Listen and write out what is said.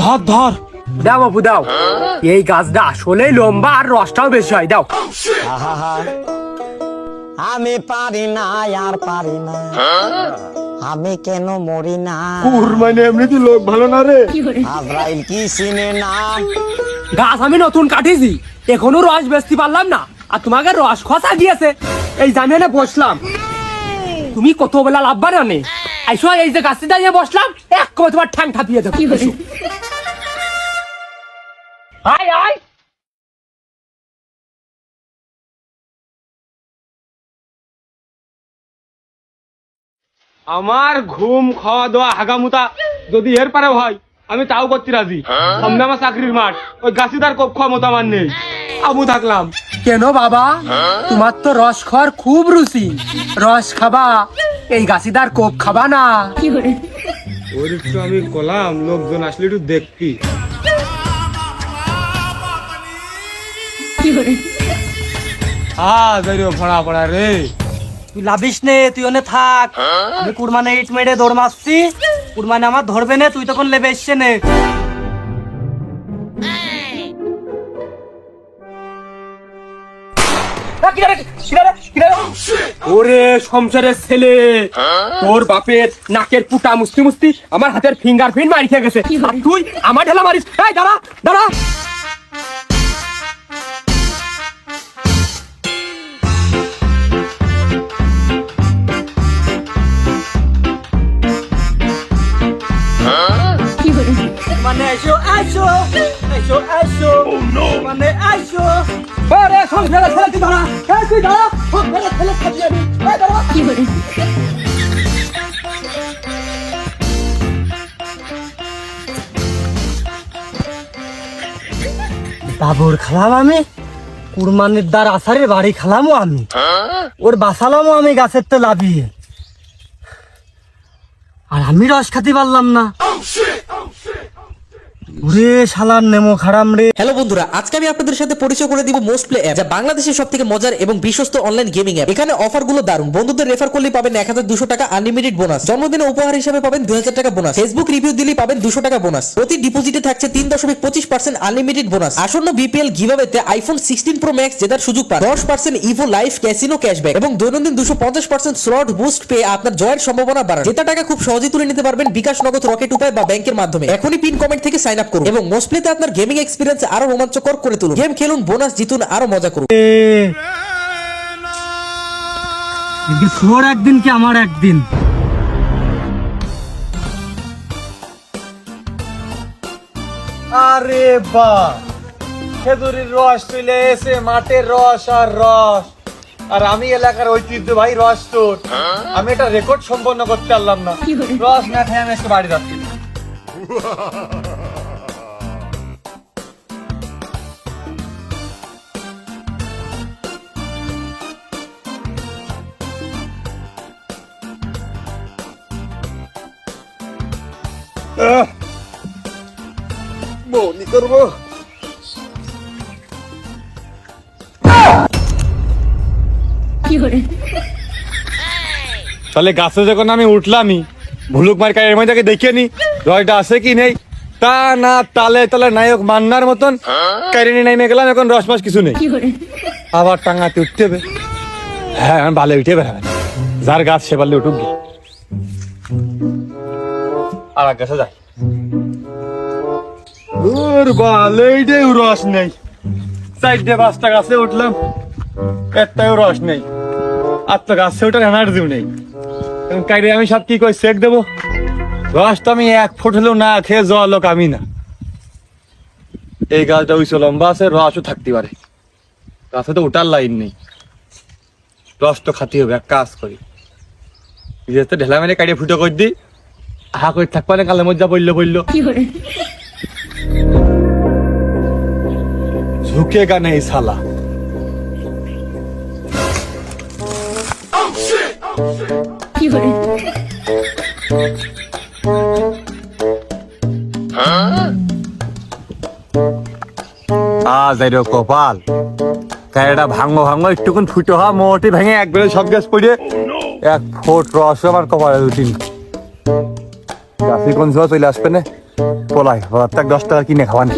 ধর ধর। দাও বাবু দাও। এই গাছটা আসলেই লম্বা আর রসটাও বেশি হয় দাও। আমি পারি না আর পারি না। আমি কেন মরি না? মানে এমনিতে লোক ভালো না রে। আজরাইল কি সিনে না? গাছ আমি নতুন কাটিছি এখনও রস বেচতে পারলাম না আর তোমাকে রস খসা দিয়েছে এই জামিনে বসলাম। তুমি কত বেলা লাভবা না নে আইসো এই যে গাছটি দাঁড়িয়ে বসলাম এক কবে তোমার ঠ্যাং ঠাপিয়ে দেবো। আইসো। আয় আয়। আমার ঘুম খাওয়া দাওয়া হাগামুতা যদি এর পারে হয় আমি তাও করতে রাজি। সামনে আমার চাকরির মাঠ ওই গাছিদার কক্ষ মতো আমার নেই। আমু থাকলাম। কেন বাবা? তোমার তো রস খাওয়ার খুব রুচি। রস খাবা এই গাছিদার কোপ খাবা না। ওর একটু আমি কলাম লোকজন আসলে একটু দেখবি হ্যাঁ রে ফড়া ফড়া রে। তুই লাভিস নে তুই ওনে থাক। আমি কুরমানে ইট মেরে দৌড় মারছি। কুরমানে আমার ধরবে না তুই তখন লেবে এসছে নে। ওরে সংসারের ছেলে। তোর বাপের নাকের পুটা মুস্তি মুস্তি আমার হাতের ফিঙ্গার প্রিন্ট মারি খেয়ে গেছে। তুই আমার ঢেলা মারিস। দাঁড়া দাঁড়া। মানে আইসো আইসো মানে আইসো ওরে সংসারের ছেলে তুই দাঁড়া এই তুই দাঁড়া সংসারের ছেলে খাবি আমি এই দাঁড়া বাবুর খালাম আমি কুরমানির দ্বার আসারের বাড়ি খালামও আমি। ওর বাসালামও আমি গাছের তো লাভিয়ে আর আমি রস খেতে পারলাম না। বোনাস উপহার হিসেবে Facebook review bonus percent unlimited bonus আসন্ন BPL iPhone sixteen Pro Max জেতার সুযোগ দশ পার্সেন্ট ইভো লাইফ এবং দৈনন্দিন দুশো পঞ্চাশ পার্সেন্ট স্লট বুস্ট পেয়ে আপনার জয়ের সম্ভাবনা বাড়ান। জেতা টাকা খুব সহজেই তুলে নিতে পারবেন বিকাশ নগদ রকেট উপায় বা ব্যাংকের মাধ্যমে। এখনই পিন কমেন্ট থেকে সাইন আপ করুন। এবং মোস্টপ্লেতে আপনার গেমিং এক্সপিরিয়েন্স আরও রোমাঞ্চকর করে তুলুন। গেম খেলুন বোনাস জিতুন আরও মজা করুন। তোর একদিন কি আমার একদিন? আরে বা খেজুরির রস চলে এসে মাঠের রস আর রস। আর আমি এলাকার ঐতিহ্যবাহী রস তোর আমি এটা রেকর্ড সম্পন্ন করতে পারলাম না। রস না খেয়ে আমি আজকে বাড়ি যাচ্ছি। তাহলে গাছে যখন আমি উঠলামই, ভুলুক মার কারের মধ্যে দেখিয়ে নি রয়টা আছে কি নেই? তা না, তালে তালে নায়ক মান্নার মতন কারেনি নেমে গেলাম, এখন রস মাস কিছু নেই। আবার টাঙাতে উঠতে হবে। হ্যাঁ ভালো উঠে বেড়াবেন যার গাছ সে পারলে উঠুক। আর যাই। বালেইটাই রস নেই। গাছে উঠলাম, একটাও রস নেই। আর তো গাছে নেই। কাইরে আমি সব কি করে চেক দেবো? রস তো আমি এক ফুট হলেও না খেয়ে লোক আমি না। এই গাছটা ওই লম্বা আছে, রসও থাকতে পারে। গাছে তো ওটার লাইন নেই। রস তো খাতে হবে, এক কাজ করি। যেতে ঢেলা মেরে কাটিয়ে ফুটো করে দিই। আহা করে থাকবা না কালের মধ্যে বলল বলল ঝুঁকেগা নেই সালা আজ এর কপাল। কায়টা ভাঙো ভাঙো একটুকুন ফুটো হওয়া মোটি ভেঙে একবারে সব গ্যাস পড়ে এক ফুট রস আমার কপালে দুটিন। গাছি কোন চলে আসবে না? পলাই তাক দশ টাকা কিনে খাওয়ানি